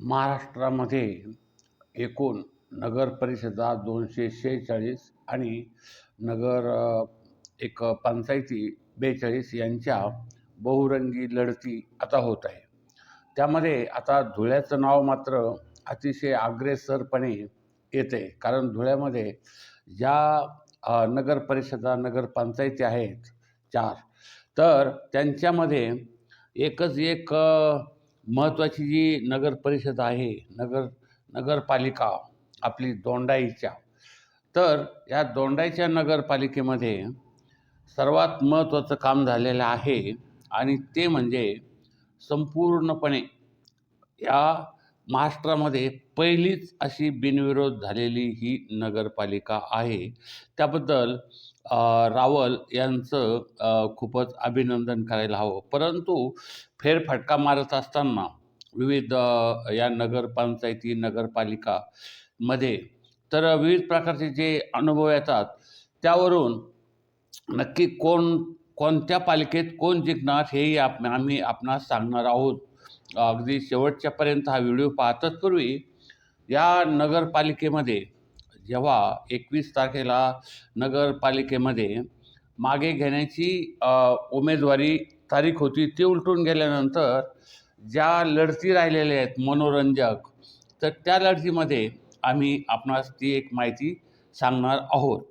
महाराष्ट्रामध्ये एकूण नगर परिषदा दोनशे शेहेचाळीस आणि नगर एक पंचायती बेचाळीस यांच्या बहुरंगी लढती आता होत आहे. त्यामध्ये आता धुळ्याचं नाव मात्र अतिशय अग्रेसरपणे येते. कारण धुळ्यामध्ये ज्या नगरपरिषदा नगर परिषदा नगरपंचायती आहेत चार तर त्यांच्यामध्ये एकच एक महत्त्वाची जी नगर परिषद आहे नगर नगरपालिका आपली दोंडाईच्या. तर या दोंडाईच्या नगरपालिकेमध्ये सर्वात महत्त्वाचं काम झालेलं आहे आणि ते म्हणजे संपूर्णपणे या महाराष्ट्रामध्ये पहिलीच अशी बिनविरोध झालेली ही नगरपालिका आहे. त्याबद्दल रावल यांचं खूपच अभिनंदन करायला हवं. परंतु फेरफटका मारत असताना विविध या नगरपंचायती नगरपालिकामध्ये तर विविध प्रकारचे जे अनुभव येतात त्यावरून नक्की कोण कोणत्या पालिकेत कोण जिंकणार हेही आप आम्ही आपणास सांगणार आहोत. अगदी शेवटच्यापर्यंत हा व्हिडिओ पाहतच पूर्वी या नगरपालिकेमध्ये जेव्हा एकवीस तारखेला नगरपालिकेमध्ये मागे घेण्याची उमेदवारी तारीख होती ती उलटून गेल्यानंतर ज्या लढती राहिलेल्या आहेत मनोरंजक तर त्या लढतीमध्ये आम्ही आपणास ती एक माहिती सांगणार आहोत.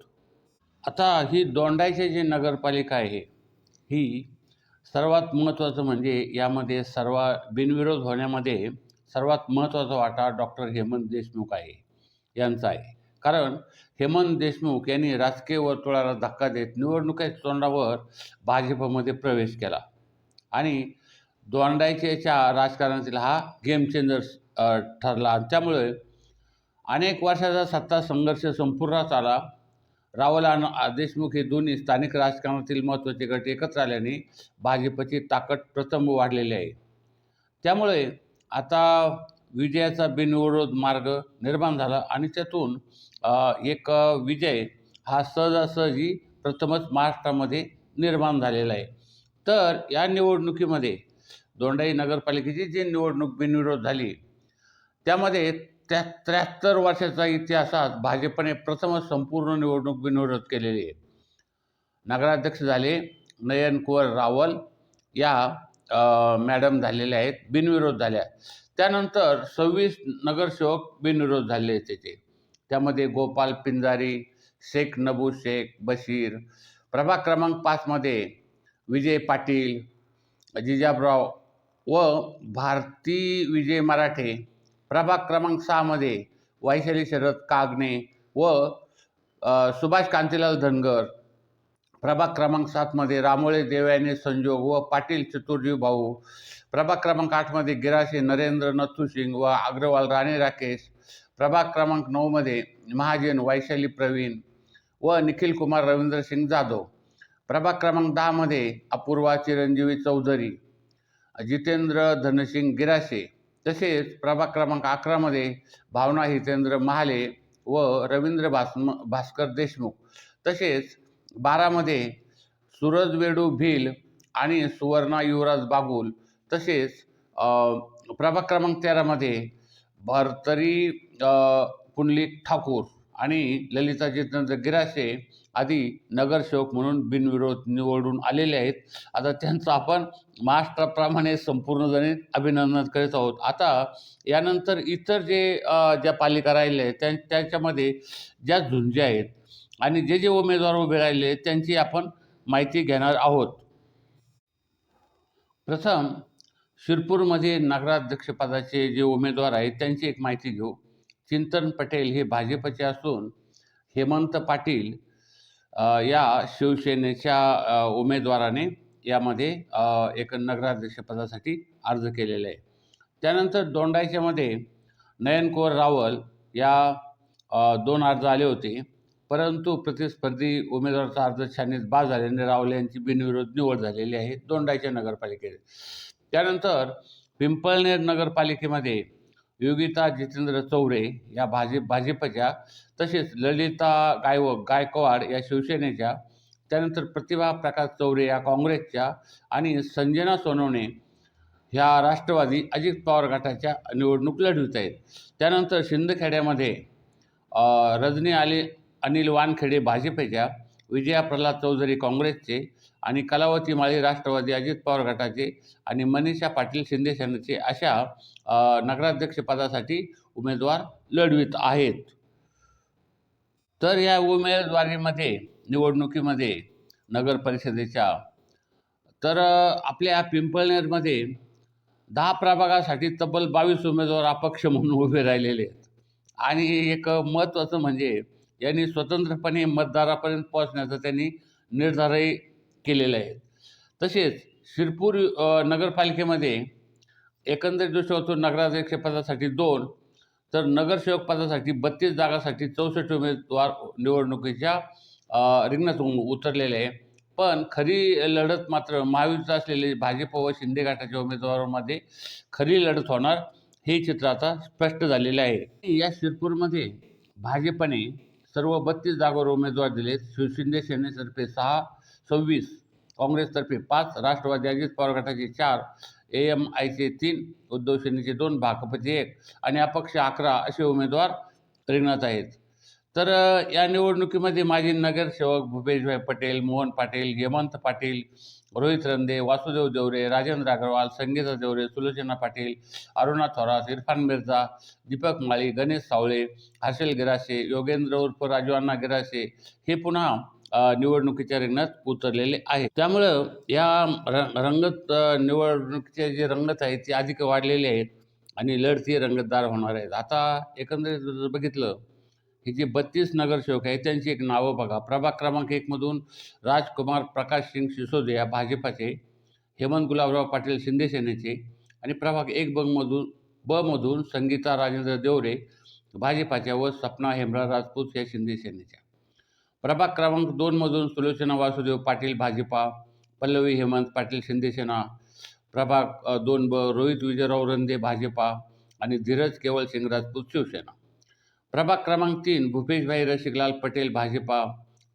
आता ही दोंडायचे जी नगरपालिका आहे ही सर्वात महत्त्वाचं म्हणजे यामध्ये सर्व बिनविरोध होण्यामध्ये सर्वात महत्त्वाचा वाटा डॉक्टर हेमंत देशमुख आहे यांचा आहे. कारण हेमंत देशमुख यांनी राजकीय वर्तुळाला धक्का देत निवडणुकीच्या तोंडावर भाजपमध्ये प्रवेश केला. आणि दोंडायच्या राजकारणातील हा गेम चेंजर ठरला. आणि त्यामुळे अनेक वर्षाचा सत्ता संघर्ष संपूर्णात आला. रावल आणि देशमुख हे दोन्ही स्थानिक राजकारणातील महत्त्वाचे गट एकत्र आल्याने भाजपची ताकद प्रथम वाढलेली आहे. त्यामुळे आता विजयाचा बिनविरोध मार्ग निर्माण झाला आणि त्यातून एक विजय हा सहजासहजी प्रथमच महाराष्ट्रामध्ये निर्माण झालेला आहे. तर या निवडणुकीमध्ये दोंडाई नगरपालिकेची जी निवडणूक बिनविरोध झाली त्यामध्ये त्या त्र्याहत्तर वर्षाचा इतिहासात भाजपने प्रथमच संपूर्ण निवडणूक बिनविरोध केलेली आहे. नगराध्यक्ष झाले नयन कुंवर रावल या मॅडम झालेल्या आहेत बिनविरोध झाल्या. त्यानंतर सव्वीस नगरसेवक बिनविरोध झाले त्याचे त्यामध्ये गोपाल पिंजारी शेख नबू शेख बशीर. प्रभाग क्रमांक पाचमध्ये विजय पाटील जिजाबराव व भारती विजय मराठे. प्रभाग क्रमांक सहामध्ये वैशाली शरद कागणे व सुभाष कांतीलाल धनगर. प्रभाग क्रमांक सातमध्ये रामोळे देवयाने संजोग व पाटील चतुर्जी भाऊ. प्रभाग क्रमांक आठमध्ये गिराशे नरेंद्र नथू सिंग व अग्रवाल राणे राकेश. प्रभाग क्रमांक नऊमध्ये महाजन वैशाली प्रवीण व निखिल कुमार रवींद्र सिंग जाधव. प्रभाग क्रमांक दहामध्ये अपूर्वा चिरंजीवी चौधरी जितेंद्र धनसिंग गिराशे तसेच प्रभाग क्रमांक अकरामध्ये भावना हितेंद्र महाले व रवींद्र भास्म भास्कर देशमुख. तसेच बारामध्ये सूरज वेडू भिल आणि सुवर्णा युवराज बागुल तसेच प्रभाग क्रमांक तेरामध्ये भरतरी पुंडलिक ठाकूर आणि ललिता जितेंद्र गिराशे आदी नगरसेवक म्हणून बिनविरोध निवडून आलेले आहेत. आता त्यांचं आपण महाराष्ट्राप्रमाणे संपूर्णजणे अभिनंदन करीत आहोत. आता यानंतर इतर जे ज्या पालिका राहिल्या आहेत त्या त्याच्यामध्ये ज्या झुंज्या आहेत आणि जे जे उमेदवार उभे राहिले आहेत त्यांची आपण माहिती घेणार आहोत. प्रथम शिरपूरमध्ये नगराध्यक्षपदाचे जे उमेदवार आहेत त्यांची एक माहिती घेऊ. चिंतन पटेल हे भाजपचे असून हेमंत पाटील या शिवसेनेच्या उमेदवाराने यामध्ये एक नगराध्यक्षपदासाठी अर्ज केलेला आहे. त्यानंतर दोंडाईच्यामध्ये नयनकोर रावल या दोन अर्ज आले होते. परंतु प्रतिस्पर्धी उमेदवाराचा अर्ज छाननीत बाद झाल्याने रावल यांची बिनविरोध निवड झालेली आहे दोंडाईच्या नगरपालिकेत. त्यानंतर पिंपळनेर नगरपालिकेमध्ये योगिता जितेंद्र चौरे या भाजी भाजपच्या तसेच ललिता गायव गायकवाड या शिवसेनेच्या त्यानंतर प्रतिभा प्रकाश चौरे या काँग्रेसच्या आणि संजना सोनवणे ह्या राष्ट्रवादी अजित पवार गटाच्या निवडणूक लढवित आहेत. त्यानंतर शिंदखेड्यामध्ये रजनी आली अनिल वानखेडे भाजपच्या विजया प्रल्हाद चौधरी काँग्रेसचे आणि कलावती माळी राष्ट्रवादी अजित पवार गटाचे आणि मनीषा पाटील शिंदे सेनेचे अशा नगराध्यक्षपदासाठी उमेदवार लढवित आहेत. तर या उमेदवारीमध्ये निवडणुकीमध्ये नगर परिषदेच्या तर आपल्या पिंपळनेरमध्ये दहा प्रभागासाठी तब्बल बावीस उमेदवार अपक्ष म्हणून उभे राहिलेले आहेत. आणि एक महत्त्वाचं म्हणजे यांनी स्वतंत्रपणे मतदारापर्यंत पोहोचण्याचा त्यांनी निर्धारही केलेले आहे तसेच शिरपूर नगरपालिकेमध्ये एकंदरीत दृष्टी होतो नगराध्यक्षपदासाठी दोन तर नगरसेवक पदासाठी बत्तीस जागासाठी चौसष्ट उमेदवार निवडणुकीच्या रिंगणातून उतरलेले आहे. पण खरी लढत मात्र महायुतीत असलेले भाजप व शिंदे गटाच्या उमेदवारांमध्ये खरी लढत होणार हे चित्र आता स्पष्ट झालेले आहे. या शिरपूरमध्ये भाजपने सर्व बत्तीस जागावर उमेदवार दिलेत. शिवशिंदे सेनेतर्फे सहा सव्वीस. काँग्रेसतर्फे पाच राष्ट्रवादी अजित पवार गटाचे चार ए एम आयचे तीन उद्धव सेनेचे दोन भाकपचे एक आणि अपक्ष अकरा असे उमेदवार रिंगणात आहेत. तर या निवडणुकीमध्ये माजी नगरसेवक भूपेशभाई पटेल मोहन पाटील हेमंत पाटील रोहित रंदे वासुदेव देवरे राजेंद्र अग्रवाल संगीता देवरे सुलोचना पाटील अरुणा थोरात इरफान मिर्झा दीपक माळी गणेश सावळे हर्षल गिरासे योगेंद्र उर्फ राजवाना गिरासे हे पुन्हा निवडणुकीच्या रिंगणात उतरलेले आहे त्यामुळं या रंग रंगत अ, निवडणुकीचे जे रंगत आहे ती अधिक वाढलेली आहेत आणि लढती रंगतदार होणार आहेत. आता एकंदरीत जर बघितलं ही जे बत्तीस नगरसेवक आहेत त्यांची एक नावं बघा. प्रभाग क्रमांक एकमधून राजकुमार प्रकाश सिंग सिसोदिया भाजपाचे हेमंत गुलाबराव पाटील शिंदे सेनेचे आणि प्रभाग एक बमधून बमधून संगीता राजेंद्र देवरे भाजपाच्या व सपना हेमरा राजपूत या शिंदे सेनेच्या. प्रभाग क्रमांक दोनमधून सुलोचना वासुदेव पाटील भाजपा पल्लवी हेमंत पाटील शिंदेसेना प्रभाग दोन ब रोहित विजयराव रंदे भाजपा आणि धीरज केवळ सिंग राजपूत शिवसेना. प्रभाग क्रमांक तीन भूपेशभाई रसिकलाल पटेल भाजपा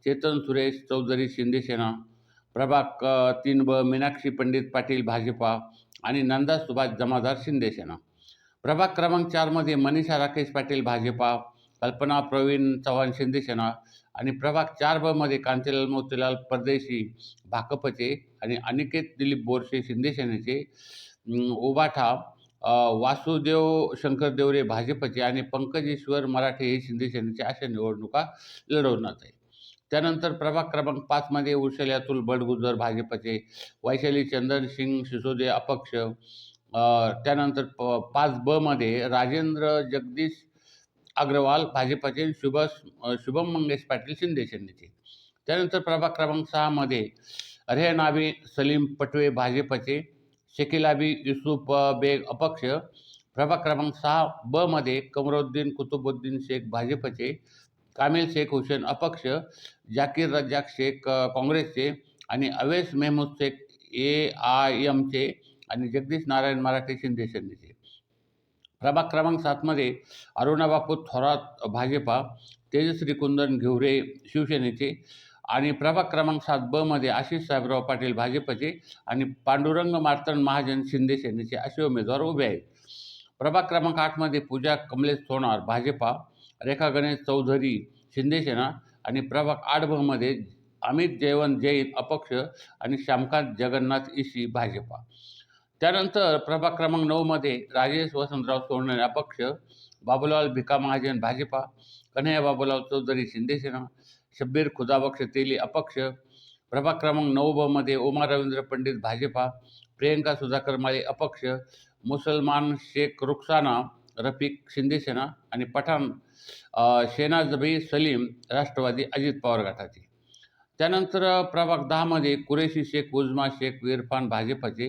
चेतन सुरेश चौधरी शिंदेसेना प्रभाग तीन ब मीनाक्षी पंडित पाटील भाजपा आणि नंदा सुभाष जमादार शिंदेसेना प्रभाग क्रमांक चारमध्ये मनीषा राकेश पाटील भाजपा कल्पना प्रवीण चव्हाण शिंदेसेना आणि प्रभाग चार बमध्ये कांतीलाल मोतीलाल परदेशी भाकपचे आणि अनिकेत दिलीप बोरसे शिंदे सेनेचे वासुदेव शंकर देवरे भाजपचे आणि पंकजेश्वर मराठे हे शिंदे सेनेचे अशा निवडणुका लढवण्यात आहे त्यानंतर प्रभाग क्रमांक पाचमध्ये उर्शल अतुल बडगुजर भाजपचे वैशाली चंदन सिंग सिसोदे अपक्ष त्यानंतर प पाच बमध्ये राजेंद्र जगदीश अग्रवाल भाजपचे सुभाष शुभम मंगेश पाटील शिंदे सेनेचे त्यानंतर प्रभाग क्रमांक सहामध्ये रेहनाबी सलीम पटवे भाजपचे. शकिलाबी युसुफ बेग अपक्ष. प्रभाग क्रमांक सहा ब मध्ये कमरुद्दीन कुतुबुद्दीन शेख भाजपचे. कामिल शेख हुसेन अपक्ष. जाकीर रज्जाक शेख काँग्रेसचे. आणि अवेस मेहमूद शेख ए आय एमचे आणि जगदीश नारायण मराठे शिंदे सेनेचे प्रभाग क्रमांक सातमध्ये अरुणाबापू थोरात भाजपा तेजश्री कुंदन घेवरे शिवसेनेचे आणि प्रभाग क्रमांक सात ब मध्ये आशिष साहेबराव पाटील भाजपचे आणि पांडुरंग मार्तन महाजन शिंदे सेनेचे असे उमेदवार उभे आहेत. प्रभाग क्रमांक आठमध्ये पूजा कमलेश सोनार भाजपा रेखा गणेश चौधरी शिंदेसेना आणि प्रभाग आठ ब मध्ये अमित जयवंत जैन अपक्ष आणि श्यामकांत जगन्नाथ इशी भाजपा. त्यानंतर प्रभाग क्रमांक नऊमध्ये राजेश वसंतराव सोनवणे अपक्ष बाबूलाल भिका महाजन भाजपा कन्हैया बाबूलाल चौधरी शिंदेसेना शब्बीर खुदाबक्ष तेली अपक्ष प्रभाग क्रमांक नऊ ब मध्ये उमा रवींद्र पंडित भाजपा प्रियंका सुधाकर माळी अपक्ष मुसलमान शेख रुखसाना रफिक शिंदेसेना आणि पठाण अ, शेनाजबी सलीम राष्ट्रवादी अजित पवार गटाची. त्यानंतर प्रभाग दहामध्ये कुरेशी शेख उजमा शेख इरफान भाजपचे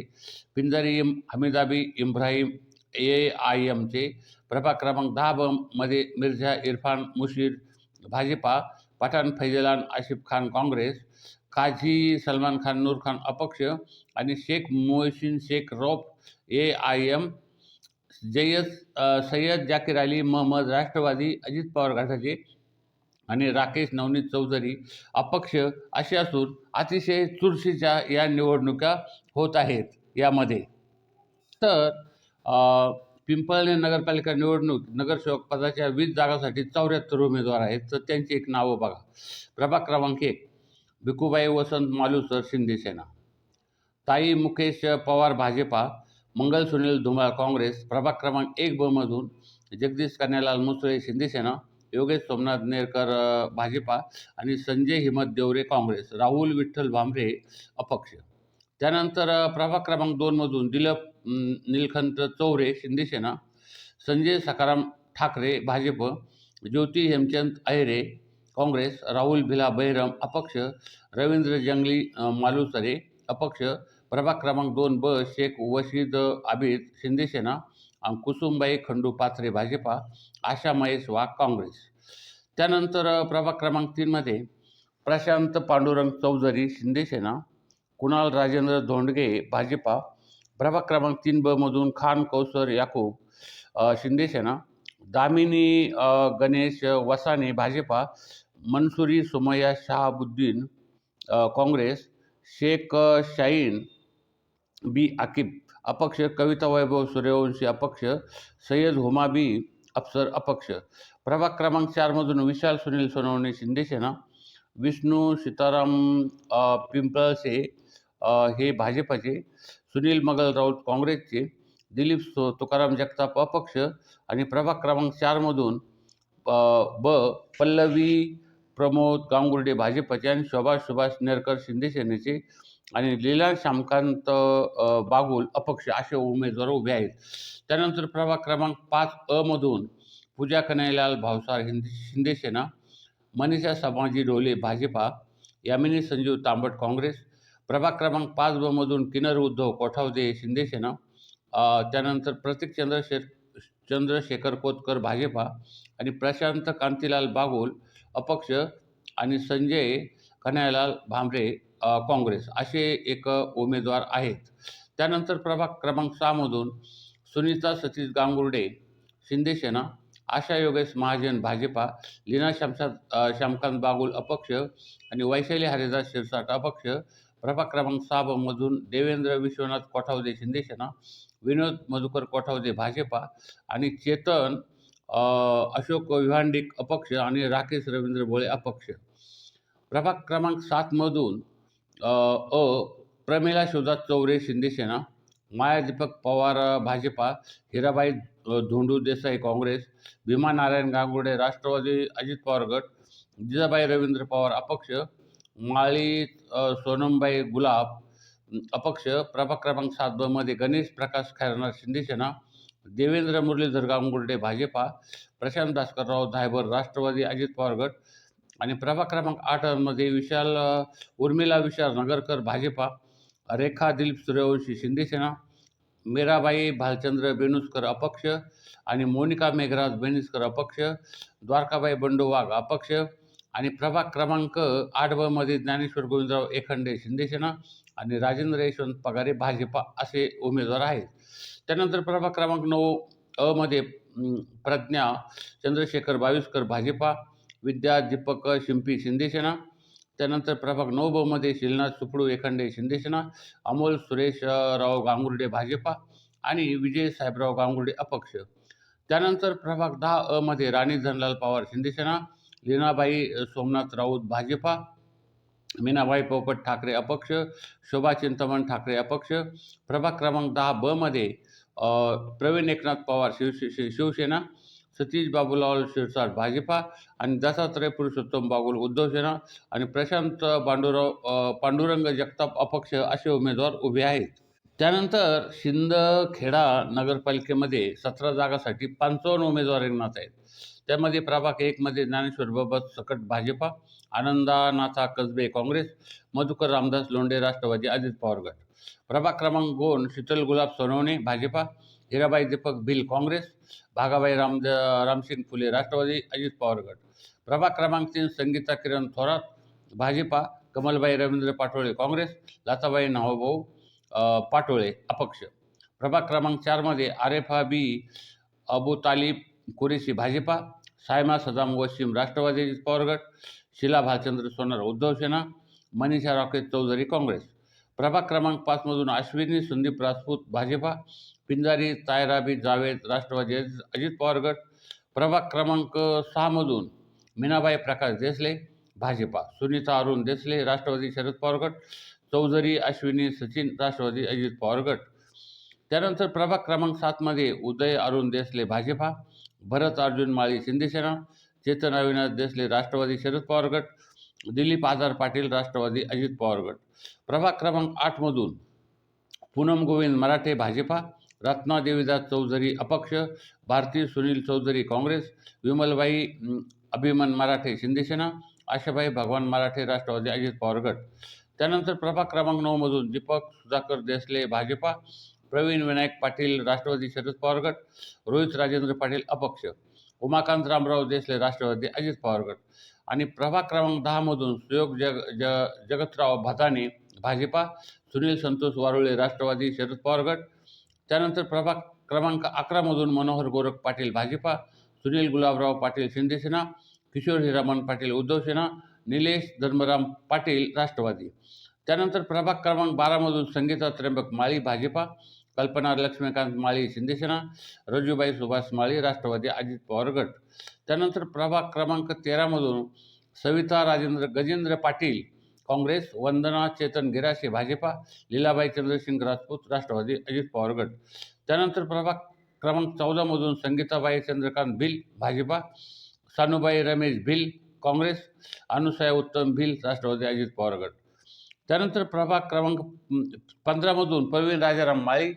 पिंजारी इम हमीदाबी इम्राहिम ए आय एमचे प्रभाग क्रमांक दहा ब मध्ये मिर्झा इरफान मुशीर भाजपा पठाण फैजलान आशिफ खान काँग्रेस काझी सलमान खान नूर खान अपक्ष आणि Shaikh Mohsin Shaikh Rauf A I M जयस सय्यद जाकीर अली महम्मद राष्ट्रवादी अजित पवार गटाचे आणि राकेश नवनीत चौधरी अपक्ष असे असून अतिशय चुरशीच्या या निवडणुका होत आहेत यामध्ये. तर पिंपळणे नगरपालिका निवडणूक नगरसेवक पदाच्या वीस जागासाठी चौऱ्याहत्तर उमेदवार आहेत. तर त्यांची एक नावं बघा. प्रभाग क्रमांक एक भिकूबाई वसंत मालुसर शिंदेसेना ताई मुकेश पवार भाजपा मंगल सुनील धुमाळ काँग्रेस प्रभाग क्रमांक एक ब मधून जगदीश कन्यालाल मुसळे शिंदेसेना योगेश सोमनाथ नेरकर भाजपा आणि संजय हिमत देवरे काँग्रेस राहुल विठ्ठल भांबरे अपक्ष. त्यानंतर प्रभाग क्रमांक दोनमधून दिलप अं, निलखंत चौरे शिंदेसेना संजय सकाराम ठाकरे भाजप ज्योती हेमचंद अहिरे काँग्रेस राहुल भिला बैरम अपक्ष रवींद्र जंगली मालुसरे अपक्ष प्रभाग क्रमांक दोन ब शेख वशीद आबिद शिंदेसेना कुसुमबाई खंडू पाथरे भाजपा आशा महेश वाघ काँग्रेस. त्यानंतर प्रभाग क्रमांक तीनमध्ये प्रशांत पांडुरंग चौधरी शिंदेसेना कुणाल राजेंद्र धोंडगे भाजपा प्रभाग क्रमांक तीन ब मधून खान कौसर याकूब शिंदेसेना दामिनी गणेश वसाने भाजपा मनसुरी सुमया शहाबुद्दीन काँग्रेस शेख शाईन शाहीन बी आकिब. अपक्ष कविता वैभव सूर्यवंशी अपक्ष सय्यद हुमाबी अफसर अपक्ष. प्रभाग क्रमांक चारमधून विशाल सुनील सोनवणे शिंदेसेना विष्णू सीताराम पिंपळसे हे भाजपाचे सुनील मगल राऊत काँग्रेसचे दिलीप सो तुकाराम जगताप अपक्ष आणि प्रभाग क्रमांक चारमधून ब पल्लवी प्रमोद गांगुर्डे भाजपचे आणि शोभा सुभाष नेरकर शिंदेसेनेचे आणि लीला श्यामकांत बागुल अपक्ष असे उमेदवार उभे आहेत. त्यानंतर प्रभाग क्रमांक पाच अ मधून पूजा कन्हैयालाल भावसार हिंद शिंदेसेना मनीषा समाजी डोले भाजपा यामिनी संजीव तांबट काँग्रेस प्रभाग क्रमांक पाच ब मधून उद्धव कोठावदे शिंदेसेना त्यानंतर प्रतीक चंद्रशेर चंद्रशेखर कोतकर भाजपा आणि प्रशांत कांतीलाल बागोल अपक्ष आणि संजय कन्हैयालाल भांबरे काँग्रेस असे एक उमेदवार आहेत. त्यानंतर प्रभाग क्रमांक सहामधून सुनीता सतीश गांगुर्डे शिंदेसेना आशा योगेश महाजन भाजपा लीना श्यामसाद श्यामकांत बागुल अपक्ष आणि वैशाली हरिदास शिरसाट अपक्ष. प्रभाग क्रमांक सहामधून देवेंद्र विश्वनाथ कोठावदे शिंदेसेना विनोद मधुकर कोठावदे भाजपा आणि चेतन अशोक विहांडिक अपक्ष आणि राकेश रवींद्र भोळे अपक्ष. प्रभाग क्रमांक सातमधून अ, प्रमिला शिवदास चौरे शिंदेसेना माया दीपक पवार भाजपा हिराबाई धोंडू देसाई काँग्रेस भीमा नारायण गांगुडे राष्ट्रवादी अजित पवार गट जिजाबाई रवींद्र पवार अपक्ष माळी सोनमबाई गुलाब अपक्ष प्रभाग क्रमांक सात मध्ये गणेश प्रकाश खैरनार शिंदेसेना देवेंद्र मुरलीधर गांगुर्डे भाजपा प्रशांत भास्करराव धायबर राष्ट्रवादी अजित पवार गट आणि प्रभाग क्रमांक आठमध्ये विशाल उर्मिला विशाल नगरकर भाजपा रेखा दिलीप सूर्यवंशी शिंदेसेना मीराबाई भालचंद्र बेनुसकर अपक्ष आणि मोनिका मेघराज बेनिसकर अपक्ष द्वारकाबाई बंडू वाघ अपक्ष आणि प्रभाग क्रमांक आठमध्ये ज्ञानेश्वर गोविंदराव एखंडे शिंदेसेना आणि राजेंद्र यशवंत पगारे भाजपा असे उमेदवार आहेत. त्यानंतर प्रभाग क्रमांक नऊ अमध्ये प्रज्ञा चंद्रशेखर बाविस्कर भाजपा विद्या दीपक शिंपी शिंदेसेना त्यानंतर प्रभाग नऊ ब शिलनाथ सुपडू एखंडे शिंदेसेना अमोल सुरेश राव गांगुर्डे भाजपा आणि विजय साहेबराव गांगुर्डे अपक्ष. त्यानंतर प्रभाग दहा अ मध्ये राणी धनलाल पवार शिंदेसेना लीनाबाई सोमनाथ राऊत भाजपा मीनाबाई पोपट ठाकरे अपक्ष शोभा चिंतमन ठाकरे अपक्ष. प्रभाग क्रमांक दहा ब मध्ये प्रवीण एकनाथ पवार शिव शि- शिवसेना सतीश बाबूलाल शिरसाट भाजपा आणि दत्तात्रय पुरुषोत्तम बागुल उद्धवसेना आणि प्रशांत पांडुराव पांडुरंग जगताप अपक्ष असे उमेदवार उभे आहेत. त्यानंतर शिंदखेडा नगरपालिकेमध्ये सतरा जागासाठी पंचावन्न उमेदवार रिंगणात आहेत. त्यामध्ये प्रभाग एकमध्ये ज्ञानेश्वर बाबत सकट भाजपा आनंदानाथा कसबे काँग्रेस मधुकर रामदास लोंढे राष्ट्रवादी अजित पवार गट. प्रभाग क्रमांक दोन शीतल गुलाब सोनवणे भाजपा हिराबाई दीपक भिल काँग्रेस भागाबाई राम रामसिंग फुले राष्ट्रवादी अजित पवार गट. प्रभाग क्रमांक तीन संगीता किरण थोरात भाजपा कमलबाई रवींद्र पाटोळे काँग्रेस लताबाई नावाभाऊ पाटोळे अपक्ष. प्रभाग क्रमांक चारमध्ये आरेफा बी अबू तालिब कुरेशी भाजपा सायमा सदाम वसीम राष्ट्रवादी अजित पवार गट शिला भालचंद्र सोनार उद्धव सेना मनीषा राकेश चौधरी काँग्रेस. प्रभाग क्रमांक पाचमधून अश्विनी संदीप राजपूत भाजपा पिंजारी तायराबी जावेद राष्ट्रवादी अजित अजित प्रभाग क्रमांक सहामधून मीनाबाई प्रकाश देसले भाजपा. सुनीता अरुण देसले राष्ट्रवादी शरद पवार गट. चौधरी अश्विनी सचिन राष्ट्रवादी अजित पवार गट. त्यानंतर प्रभाग क्रमांक सातमध्ये उदय अरुण देसले भाजपा. भरत अर्जुन माळी शिंदेसेना. चेतन अविनाश देसले राष्ट्रवादी शरद पवार गट. दिलीप आजार पाटील राष्ट्रवादी अजित पवार गट. प्रभाग क्रमांक आठमधून पूनम गोविंद मराठे भाजपा रत्ना देवीदास चौधरी अपक्ष भारती सुनील चौधरी काँग्रेस विमलबाई अभिमन मराठे शिंदेसेना आशाबाई भगवान मराठे राष्ट्रवादी अजित पवार गट. त्यानंतर प्रभाग क्रमांक नऊमधून दीपक सुधाकर देसले भाजपा प्रवीण विनायक पाटील राष्ट्रवादी शरद पवार गट रोहित राजेंद्र पाटील अपक्ष उमाकांत रामराव देसले राष्ट्रवादी अजित पवार गट. आणि प्रभाग क्रमांक दहामधून सुयोग जग ज जगतराव भाताने भाजपा सुनील संतोष वारुळे राष्ट्रवादी शरद पवार गट त्यानंतर प्रभाग क्रमांक अकरामधून मनोहर गोरख पाटील भाजपा सुनील गुलाबराव पाटील शिंदेसेना किशोर हिरामन पाटील उद्धवसेना निलेश धर्मराम पाटील राष्ट्रवादी. त्यानंतर प्रभाग क्रमांक बारामधून संगीता त्र्यंबक माळी भाजपा कल्पना लक्ष्मीकांत माळी शिंदेसेना रजूबाई सुभाष माळी राष्ट्रवादी अजित पवार गट. त्यानंतर प्रभाग क्रमांक तेरामधून सविता राजेंद्र गजेंद्र पाटील काँग्रेस वंदना चेतन गिराशे भाजपा लीलाबाई चंद्रसिंग राजपूत राष्ट्रवादी अजित पवार गट. त्यानंतर प्रभाग क्रमांक चौदामधून संगीताबाई चंद्रकांत भिल भाजपा सानुबाई रमेश भिल काँग्रेस अनुसया उत्तम भिल राष्ट्रवादी अजित पवार गट. त्यानंतर प्रभाग क्रमांक पंधरामधून प्रवीण राजाराम माळी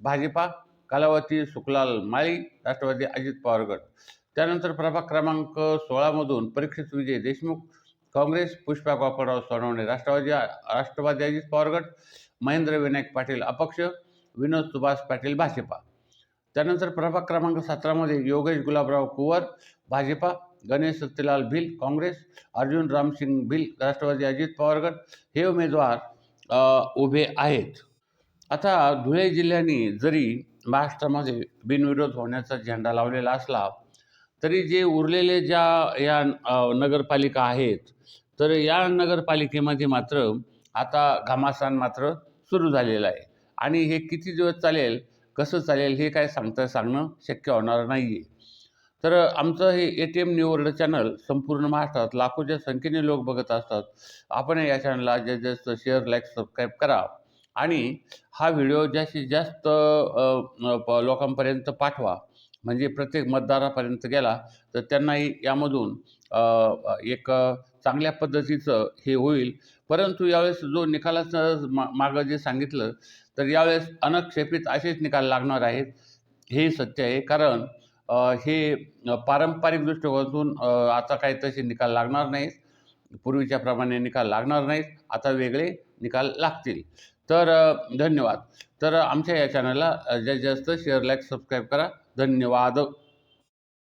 भाजपा कलावती सुखलाल माळी राष्ट्रवादी अजित पवार गट. त्यानंतर प्रभाग क्रमांक सोळामधून परीक्षित विजय देशमुख काँग्रेस पुष्पा बापराव सोनवणे राष्ट्रवादी राष्ट्रवादी अजित पवार गट महेंद्र विनायक पाटील अपक्ष विनोद सुभाष पाटील भाजपा. त्यानंतर प्रभाग क्रमांक सतरामध्ये योगेश गुलाबराव कुवर भाजपा गणेश सत्यलाल भिल काँग्रेस अर्जुन रामसिंग भिल राष्ट्रवादी अजित पवारगड हे उमेदवार उभे आहेत. आता धुळे जिल्ह्याने जरी महाराष्ट्रामध्ये बिनविरोध होण्याचा झेंडा लावलेला असला तरी जे उरलेले ज्या या नगरपालिका आहेत तर या नगरपालिकेमध्ये मात्र आता घमासान मात्र सुरू झालेलं आहे. आणि हे किती दिवस चालेल कसं चालेल हे काय सांगता सांगणं शक्य होणार नाही आहे तर आमचं हे A T M new world channel संपूर्ण महाराष्ट्रात लाखोच्या संख्येने लोक बघत असतात. आपण या चॅनलला जास्तीत जास्त शेअर लाईक सबस्क्राईब करा. आणि हा व्हिडिओ जास्तीत जास्त प- लोकांपर्यंत पाठवा. म्हणजे प्रत्येक मतदारापर्यंत गेला तर त्यांनाही यामधून एक चांगल्या पद्धतीचं हे होईल. परंतु यावेळेस जो निकालाचं मा मागं जे सांगितलं तर यावेळेस अनक्षेपित असेच निकाल लागणार आहेत. हे सत्य आहे. कारण हे पारंपरिक दृष्टिकोनातून आता काही तसे निकाल लागणार नाहीत. पूर्वीच्याप्रमाणे निकाल लागणार नाहीत. आता वेगळे निकाल लागतील. तर धन्यवाद. तर आमच्या या चॅनलला जास्तीत जास्त शेअर लाईक सबस्क्राईब करा. धन्यवाद.